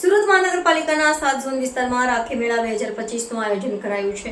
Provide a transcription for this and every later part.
સુરત મહાનગરપાલિકાના સાત ઝોન વિસ્તારમાં રાખી મેળા બે હજાર પચીસનું આયોજન કરાયું છે.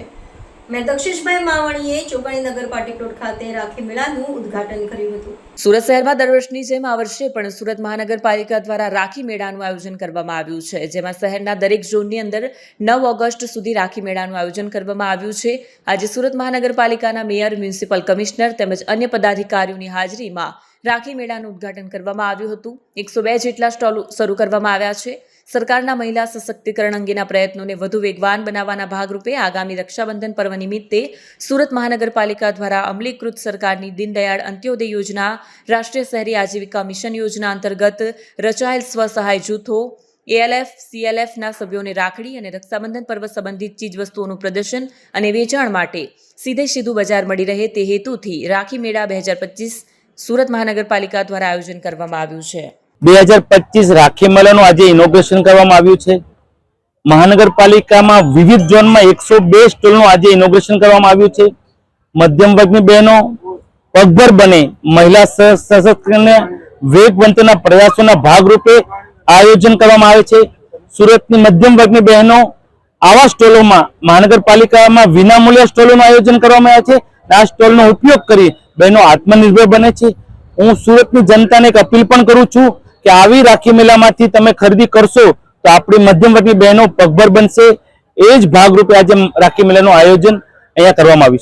મેં દક્ષેશભાઈ માવણીએ ચોકણી નગર ખાતે રાખી મેળાનું ઉદ્ઘાટન કર્યું હતું. સુરત શહેરમાં દર વર્ષની જેમ આ વર્ષે પણ સુરત મહાનગરપાલિકા દ્વારા રાખી મેળાનું આયોજન કરવામાં આવ્યું છે. જેમાં શહેરના દરેક ઝોનની અંદર નવ ઓગસ્ટ સુધી રાખી મેળાનું આયોજન કરવામાં આવ્યું છે. આજે સુરત મહાનગરપાલિકાના મેયર, મ્યુનિસિપલ કમિશનર તેમજ અન્ય પદાધિકારીઓની હાજરીમાં રાખી મેળાનું ઉદ્ઘાટન કરવામાં આવ્યું હતું. એકસો બે જેટલા સ્ટોલ શરૂ કરવામાં આવ્યા છે. સરકારના મહિલા સશક્તિકરણ અંગેના પ્રયત્નોને વધુ વેગવાન બનાવવાના ભાગરૂપે આગામી રક્ષાબંધન પર્વ નિમિત્તે સુરત મહાનગરપાલિકા દ્વારા અમલીકૃત સરકારની દીનદયાળ અંત્યોદય યોજના, રાષ્ટ્રીય શહેરી આજીવિકા મિશન યોજના અંતર્ગત રચાયેલ સ્વસહાય જૂથો, એએલએફ સીએલએફના સભ્યોને રાખડી અને રક્ષાબંધન પર્વ સંબંધિત ચીજવસ્તુઓનું પ્રદર્શન અને વેચાણ માટે સીધે સીધું બજાર મળી રહે તે હેતુથી રાખી મેળા બે હજાર પચીસ સુરત મહાનગરપાલિકા દ્વારા આયોજન કરવામાં આવ્યું છે. બે હજાર પચીસ રાખી મેળાનું આજે ઇનોગ્રેશન કરવામાં આવ્યું છે. મહાનગરપાલિકામાં વિવિધ ઝોનમાં એકસો બે સ્ટોલનું આજે ઇનોગ્રેશન કરવામાં આવ્યું છે. મધ્યમ વર્ગની બહેનો પગભર બને. મહિલા સશસ્ત્રને વેગવંતના પ્રયાસોના ભાગરૂપે આયોજન કરવામાં આવે છે. સુરતની મધ્યમ વર્ગની બહેનો આવા સ્ટોલોમાં, મહાનગરપાલિકામાં વિનામૂલ્ય સ્ટોલોનું આયોજન કરવામાં આવે છે. આ સ્ટોલનો ઉપયોગ કરી બહેનો આત્મનિર્ભર બને છે. હું સુરતની જનતાને એક અપીલ પણ કરું છું કે આવી રાખી મેળામાંથી તમે ખરીદી કરશો તો આપણી મધ્યમ વર્ગની બહેનો પગભર બનશે. એ જ ભાગરૂપે આજે રાખી મેળાનું આયોજન અહીંયા કરવામાં આવ્યું